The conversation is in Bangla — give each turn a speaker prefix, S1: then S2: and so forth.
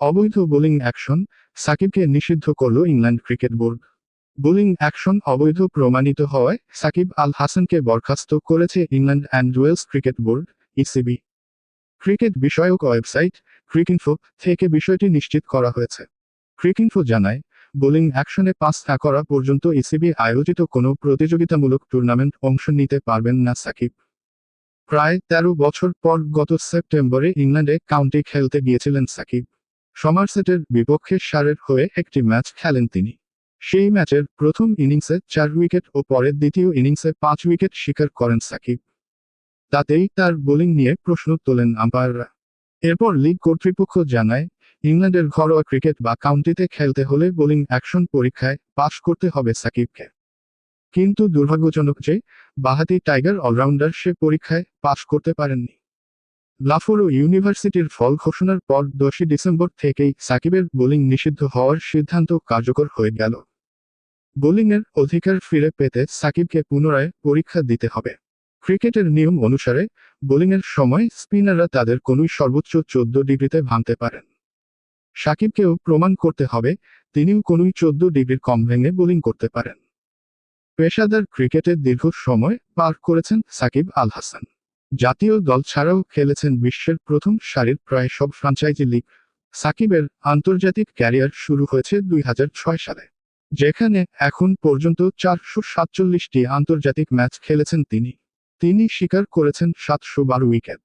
S1: অবৈধ বোলিং অ্যাকশন সাকিবকে নিষিদ্ধ করল England cricket board. Bowling action অবৈধ প্রমাণিত হওয়ায় সাকিব আল হাসানকে বরখাস্ত করেছে England and Wales cricket board, ECB. Cricket বিষয়ক ওয়েবসাইট ক্রিকইনফো থেকে বিষয়টি নিশ্চিত করা হয়েছে। ক্রিকইনফো জানায়, বোলিং অ্যাকশনে পাস না করা পর্যন্ত ইসিবি আয়োজিত কোনো প্রতিযোগিতামূলক টুর্নামেন্ট অংশ নিতে পারবেন না সাকিব। প্রায় তেরো বছর পর গত সেপ্টেম্বরে ইংল্যান্ডে কাউন্টি খেলতে গিয়েছিলেন সাকিব। সমারসেটের বিপক্ষে সারের হয়ে একটি ম্যাচ খেলেন তিনি। সেই ম্যাচের প্রথম ইনিংসে চার উইকেট ও পরের দ্বিতীয় ইনিংসে পাঁচ উইকেট শিকার করেন সাকিব। তাতেই তার বোলিং নিয়ে প্রশ্ন তোলেন আম্পায়াররা। এরপর লিগ কর্তৃপক্ষ জানায়, ইংল্যান্ডের ঘরোয়া ক্রিকেট বা কাউন্টিতে খেলতে হলে বোলিং অ্যাকশন পরীক্ষায় পাশ করতে হবে সাকিবকে। কিন্তু দুর্ভাগ্যজনক যে, বাহাতি টাইগার অলরাউন্ডার সে পরীক্ষায় পাশ করতে পারেননি। লাফোরো ইউনিভার্সিটির ফল ঘোষণার পর দশই ডিসেম্বর থেকেই সাকিবের বোলিং নিষিদ্ধ হওয়ার সিদ্ধান্ত কার্যকর হয়ে গেল। বোলিংয়ের অধিকার ফিরে পেতে সাকিবকে পুনরায় পরীক্ষা দিতে হবে। ক্রিকেটের নিয়ম অনুসারে বোলিংয়ের সময় স্পিনাররা তাদের কোনোই সর্বোচ্চ চোদ্দ ডিগ্রিতে ভাঙতে পারেন। সাকিবকেও প্রমাণ করতে হবে, তিনিও কোনোই চোদ্দ ডিগ্রির কম ভেঙে বোলিং করতে পারেন। পেশাদার ক্রিকেটে দীর্ঘ সময় পার করেছেন সাকিব আল হাসান। জাতীয় দল ছাড়াও খেলেছেন বিশ্বের প্রথম সারির প্রায় সব ফ্রাঞ্চাইজি লিগ সাকিবের আন্তর্জাতিক ক্যারিয়ার শুরু হয়েছে দুই হাজার ছয় সালে, যেখানে এখন পর্যন্ত চারশো সাতচল্লিশটি আন্তর্জাতিক ম্যাচ খেলেছেন তিনি। তিনি স্বীকার করেছেন সাতশো বারো উইকেট